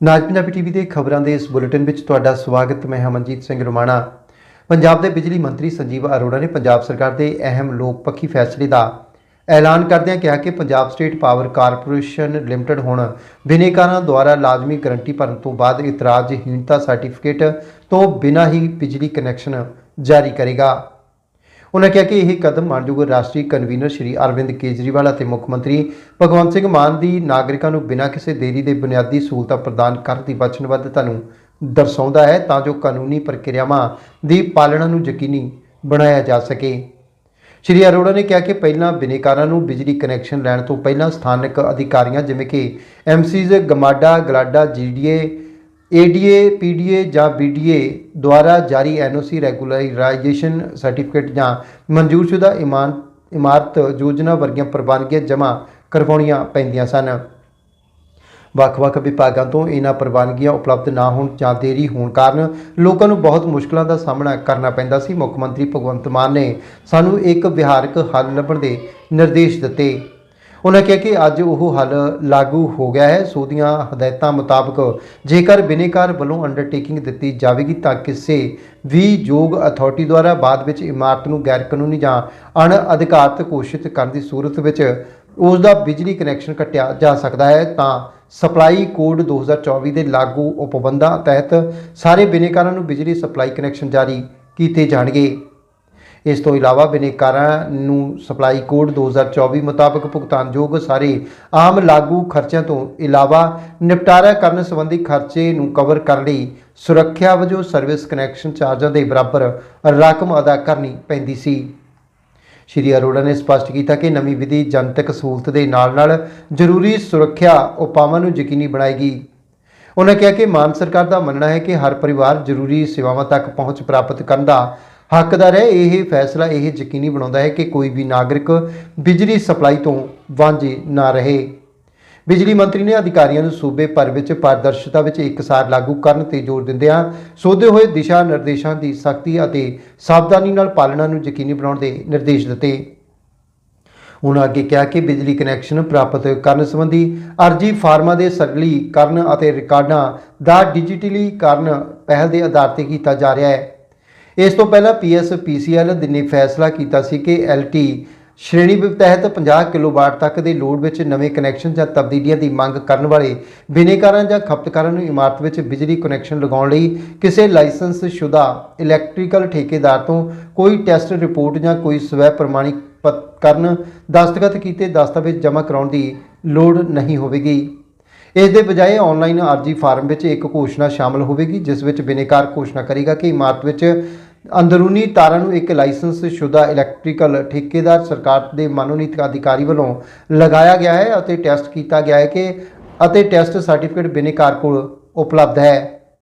ਨਾਜ Punjabi TV ਦੇ ਖਬਰਾਂ ਦੇ ਇਸ ਬੁਲੇਟਿਨ ਵਿੱਚ ਤੁਹਾਡਾ ਸਵਾਗਤ, ਮੈਂ ਹਮਨਜੀਤ ਸਿੰਘ ਰੁਮਾਣਾ। ਪੰਜਾਬ ਦੇ ਬਿਜਲੀ ਮੰਤਰੀ ਸੰਜੀਵ ਅਰੋੜਾ ਨੇ ਪੰਜਾਬ ਸਰਕਾਰ ਦੇ ਅਹਿਮ ਲੋਕ ਪੱਖੀ ਫੈਸਲੇ ਦਾ ਐਲਾਨ ਕਰਦਿਆਂ ਕਿਹਾ ਕਿ Punjab State Power Corporation Limited ਹੁਣ ਬਿਨੇਕਾਰਾਂ ਦੁਆਰਾ ਲਾਜ਼ਮੀ ਗਰੰਟੀ ਭਰਨ ਤੋਂ ਬਾਅਦ ਇਤਰਾਜ਼ਹੀਣਤਾ ਸਰਟੀਫਿਕੇਟ ਤੋਂ ਬਿਨਾਂ ਹੀ ਬਿਜਲੀ ਕਨੈਕਸ਼ਨ ਜਾਰੀ ਕਰੇਗਾ। ਉਹਨਾਂ ਕਿਹਾ ਕਿ ਇਹ ਕਦਮ ਮਾਨਯੋਗ ਰਾਸ਼ਟਰੀ ਕਨਵੀਨਰ ਸ਼੍ਰੀ ਅਰਵਿੰਦ ਕੇਜਰੀਵਾਲ ਅਤੇ ਮੁੱਖ ਮੰਤਰੀ ਭਗਵੰਤ ਸਿੰਘ ਮਾਨ ਦੀ ਨਾਗਰਿਕਾਂ ਨੂੰ ਬਿਨਾਂ ਕਿਸੇ ਦੇਰੀ ਦੇ ਬੁਨਿਆਦੀ ਸਹੂਲਤਾਂ ਪ੍ਰਦਾਨ ਕਰਨ ਦੀ ਵਚਨਬੱਧਤਾ ਨੂੰ ਦਰਸਾਉਂਦਾ ਹੈ ਤਾਂ ਜੋ ਕਾਨੂੰਨੀ ਪ੍ਰਕਿਰਿਆਵਾਂ ਦੀ ਪਾਲਣਾ ਨੂੰ ਯਕੀਨੀ ਬਣਾਇਆ ਜਾ ਸਕੇ। ਸ਼੍ਰੀ ਅਰੋੜਾ ਨੇ ਕਿਹਾ ਕਿ ਪਹਿਲਾਂ ਬਿਨੇਕਾਰਾਂ ਨੂੰ ਬਿਜਲੀ ਕਨੈਕਸ਼ਨ ਲੈਣ ਤੋਂ ਪਹਿਲਾਂ ਸਥਾਨਕ ਅਧਿਕਾਰੀਆਂ ਜਿਵੇਂ ਕਿ MCs, GMADA, GLADA, GDA ADA PDA ਜਾਂ ਬੀਡੀਏ ਦੁਆਰਾ ਜਾਰੀ ਐਨਓਸੀ ਰੈਗੂਲਰਾਈਜੇਸ਼ਨ ਸਰਟੀਫਿਕੇਟ ਜਾਂ ਮਨਜ਼ੂਰਸ਼ੁਦਾ ਇਮਾਨ ਇਮਾਰਤ ਯੋਜਨਾ ਵਰਗੀਆਂ ਪ੍ਰਵਾਨਗੀਆਂ ਜਮ੍ਹਾਂ ਕਰਵਾਉਣੀਆਂ ਪੈਂਦੀਆਂ ਸਨ। ਵੱਖ-ਵੱਖ ਵਿਭਾਗਾਂ ਤੋਂ ਇਹਨਾਂ ਪ੍ਰਵਾਨਗੀਆਂ ਉਪਲਬਧ ਨਾ ਹੋਣ ਜਾਂ ਦੇਰੀ ਹੋਣ ਕਾਰਨ ਲੋਕਾਂ ਨੂੰ ਬਹੁਤ ਮੁਸ਼ਕਲਾਂ ਦਾ ਸਾਹਮਣਾ ਕਰਨਾ ਪੈਂਦਾ ਸੀ। ਮੁੱਖ ਮੰਤਰੀ ਭਗਵੰਤ ਮਾਨ ਨੇ ਸਾਨੂੰ ਇੱਕ ਵਿਹਾਰਕ ਹੱਲ ਲੱਭਣ ਦੇ ਨਿਰਦੇਸ਼ ਦਿੱਤੇ। ਉਹਨਾਂ ਕਿਹਾ ਕਿ ਅੱਜ ਉਹ ਹੱਲ ਲਾਗੂ ਹੋ ਗਿਆ ਹੈ। ਸੋ ਦੀਆਂ ਹਦਾਇਤਾਂ ਮੁਤਾਬਕ ਜੇਕਰ ਬਿਨੇਕਾਰ ਵੱਲੋਂ ਅੰਡਰਟੇਕਿੰਗ ਦਿੱਤੀ ਜਾਵੇਗੀ ਤਾਂ ਕਿਸੇ ਵੀ ਯੋਗ ਅਥਾਰਟੀ ਦੁਆਰਾ ਬਾਅਦ ਵਿੱਚ ਇਮਾਰਤ ਨੂੰ ਗੈਰ ਕਾਨੂੰਨੀ ਜਾਂ ਅਣ ਅਧਿਕਾਰਤ ਘੋਸ਼ਿਤ ਕਰਨ ਦੀ ਸੂਰਤ ਵਿੱਚ ਉਸ ਦਾ ਬਿਜਲੀ ਕਨੈਕਸ਼ਨ ਕੱਟਿਆ ਜਾ ਸਕਦਾ ਹੈ ਤਾਂ ਸਪਲਾਈ ਕੋਡ 2024 ਦੇ ਲਾਗੂ ਉਪਬੰਧਾਂ ਤਹਿਤ ਸਾਰੇ ਬਿਨੇਕਾਰਾਂ ਨੂੰ ਬਿਜਲੀ ਸਪਲਾਈ ਕਨੈਕਸ਼ਨ ਜਾਰੀ ਕੀਤੇ ਜਾਣਗੇ। ਇਸ ਤੋਂ ਇਲਾਵਾ ਬਿਨੇਕਾਰਾਂ ਨੂੰ ਸਪਲਾਈ ਕੋਡ 2024 ਮੁਤਾਬਕ ਭੁਗਤਾਨਯੋਗ ਸਾਰੇ ਆਮ ਲਾਗੂ ਖਰਚਿਆਂ ਤੋਂ ਇਲਾਵਾ ਨਿਪਟਾਰਾ ਕਰਨ ਸੰਬੰਧੀ ਖਰਚੇ ਨੂੰ ਕਵਰ ਕਰਨ ਲਈ ਸੁਰੱਖਿਆ ਵਜੋਂ ਸਰਵਿਸ ਕਨੈਕਸ਼ਨ ਚਾਰਜਾਂ ਦੇ ਬਰਾਬਰ ਰਕਮ ਅਦਾ ਕਰਨੀ ਪੈਂਦੀ ਸੀ। ਸ਼੍ਰੀ ਅਰੋੜਾ ਨੇ ਸਪਸ਼ਟ ਕੀਤਾ ਕਿ ਨਵੀਂ ਵਿਧੀ ਜਨਤਕ ਸਹੂਲਤ ਦੇ ਨਾਲ-ਨਾਲ ਜ਼ਰੂਰੀ ਸੁਰੱਖਿਆ ਉਪਾਵਾਂ ਨੂੰ ਯਕੀਨੀ ਬਣਾਏਗੀ। ਉਹਨਾਂ ਕਿਹਾ ਕਿ ਮਾਨ ਸਰਕਾਰ ਦਾ ਮੰਨਣਾ ਹੈ ਕਿ ਹਰ ਪਰਿਵਾਰ ਜ਼ਰੂਰੀ ਸੇਵਾਵਾਂ ਤੱਕ ਪਹੁੰਚ ਪ੍ਰਾਪਤ ਕਰਨ ਦਾ ਹੱਕਦਾਰ ਹੈ, ਇਹ ਫੈਸਲਾ ਇਹ ਯਕੀਨੀ ਬਣਾਉਂਦਾ ਹੈ ਕਿ ਕੋਈ ਵੀ ਨਾਗਰਿਕ ਬਿਜਲੀ ਸਪਲਾਈ ਤੋਂ ਵਾਂਝੇ ਨਾ ਰਹੇ। ਬਿਜਲੀ ਮੰਤਰੀ ਨੇ ਅਧਿਕਾਰੀਆਂ ਨੂੰ ਸੂਬੇ ਭਰ ਵਿੱਚ ਪਾਰਦਰਸ਼ਤਾ ਵਿੱਚ ਇੱਕਸਾਰ ਲਾਗੂ ਕਰਨ ਤੇ ਜ਼ੋਰ ਦਿੰਦਿਆਂ ਸੋਧੇ ਹੋਏ ਦਿਸ਼ਾ ਨਿਰਦੇਸ਼ਾਂ ਦੀ ਸਖਤੀ ਅਤੇ ਸਾਵਧਾਨੀ ਨਾਲ ਪਾਲਣਾ ਨੂੰ ਯਕੀਨੀ ਬਣਾਉਣ ਦੇ ਨਿਰਦੇਸ਼ ਦਿੱਤੇ। ਉਹਨਾਂ ਅੱਗੇ ਕਿਹਾ ਕਿ ਬਿਜਲੀ ਕਨੈਕਸ਼ਨ ਪ੍ਰਾਪਤ ਕਰਨ ਸੰਬੰਧੀ ਅਰਜੀ ਫਾਰਮਾਂ ਦੇ ਸਰਲੀਕਰਨ ਅਤੇ ਰਿਕਾਰਡਾਂ ਦਾ ਡਿਜੀਟਲੀਕਰਨ ਪਹਿਲ ਦੇ ਆਧਾਰ ਤੇ ਕੀਤਾ ਜਾ ਰਿਹਾ ਹੈ। ਇਸ ਤੋਂ ਪਹਿਲਾਂ ਪੀਐਸ ਪੀਸੀਐਲ ਨੇ ਫੈਸਲਾ ਕੀਤਾ ਸੀ ਕਿ ਐਲਟੀ ਸ਼੍ਰੇਣੀ ਤਹਿਤ 50 ਕਿਲੋਵਾਟ ਤੱਕ ਦੇ ਲੋਡ ਵਿੱਚ ਨਵੇਂ ਕਨੈਕਸ਼ਨ ਜਾਂ ਤਬਦੀਲੀਆਂ ਦੀ ਮੰਗ ਕਰਨ ਵਾਲੇ ਬਿਨੇਕਾਰਾਂ ਜਾਂ ਖਪਤਕਾਰਾਂ ਨੂੰ ਇਮਾਰਤ ਵਿੱਚ ਬਿਜਲੀ ਕਨੈਕਸ਼ਨ ਲਗਾਉਣ ਲਈ ਕਿਸੇ ਲਾਇਸੈਂਸ ਸ਼ੁਦਾ ਇਲੈਕਟ੍ਰੀਕਲ ਠੇਕੇਦਾਰ ਤੋਂ ਕੋਈ ਟੈਸਟ ਰਿਪੋਰਟ ਜਾਂ ਕੋਈ ਸਵੈ ਪ੍ਰਮਾਣੀਕਰਨ ਦਸਤਖਤ ਕੀਤੇ ਦਸਤਾਵੇਜ਼ ਜਮ੍ਹਾਂ ਕਰਾਉਣ ਦੀ ਲੋੜ ਨਹੀਂ ਹੋਵੇਗੀ। ਇਸ ਦੇ ਬਜਾਏ ਆਨਲਾਈਨ ਅਰਜੀ ਫਾਰਮ ਵਿੱਚ ਇੱਕ ਘੋਸ਼ਣਾ ਸ਼ਾਮਲ ਹੋਵੇਗੀ, ਜਿਸ ਵਿੱਚ ਬਿਨੇਕਾਰ ਘੋਸ਼ਣਾ ਕਰੇਗਾ ਕਿ ਇਮਾਰਤ ਵਿੱਚ ਅੰਦਰੂਨੀ ਤਾਰਾਂ ਨੂੰ ਇੱਕ ਲਾਇਸੈਂਸ ਸ਼ੁਦਾ ਇਲੈਕਟ੍ਰੀਕਲ ਠੇਕੇਦਾਰ ਸਰਕਾਰ ਦੇ ਮਨੋਨੀਤ ਅਧਿਕਾਰੀ ਵੱਲੋਂ ਲਗਾਇਆ ਗਿਆ ਹੈ ਅਤੇ ਟੈਸਟ ਕੀਤਾ ਗਿਆ ਹੈ ਕਿ ਅਤੇ ਟੈਸਟ ਸਰਟੀਫਿਕੇਟ ਬਿਨੇਕਾਰ ਕੋਲ ਉਪਲਬਧ ਹੈ।